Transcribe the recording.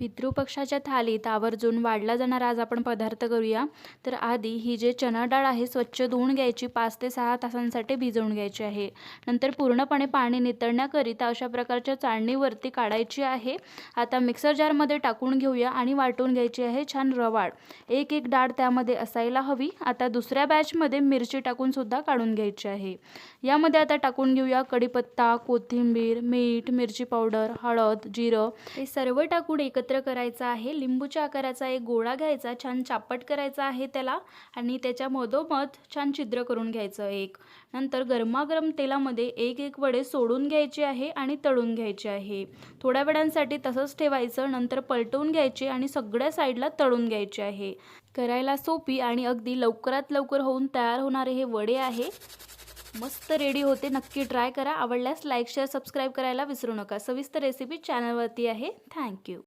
पितृपक्षाच्या थालीत आवर्जून वाढला जाणारा. आज आपण पदार्थ करूया. तर आधी ही जे चणा डाळ आहे स्वच्छ धुवून घ्यायची. पाच ते सहा तासांसाठी भिजवून घ्यायची आहे. नंतर पूर्णपणे पाणी नितळण्याकरिता अशा प्रकारच्या चाळणीवरती काढायची आहे. आता मिक्सर जारमध्ये टाकून घेऊया आणि वाटून घ्यायची आहे छान रवाळ. एक एक डाळ त्यामध्ये असायला हवी. आता दुसऱ्या बॅचमध्ये मिरची टाकून सुद्धा काढून घ्यायची आहे. यामध्ये आता टाकून घेऊया कढीपत्ता कोथिंबीर मीठ मिरची पावडर हळद जिरं. हे सर्व टाकून एकत्र करायचं आहे लिंबूच्या आकाराचा एक गोळा घ्यायचा छान चापट करायचा आहे त्याला आणि त्याच्या मधोमध छान छिद्र करून घ्यायचं एक. नंतर गरमागरम तेलामध्ये एक एक वडे सोडून घ्यायचे आहे आणि तळून घ्यायचे आहे. थोड्या वेळांसाठी तसंच ठेवायचं नंतर पलटवून घ्यायचे आणि सगळ्या साईडला तळून घ्यायचे आहे. करायला सोपी आणि अगदी लवकरात लवकर होऊन तयार होणारे हे वडे आहे. मस्त रेडी होते नक्की ट्राय करा. आवडल्यास लाईक शेअर सबस्क्राईब करायला विसरू नका. सविस्तर रेसिपी चॅनलवरती आहे. थँक्यू.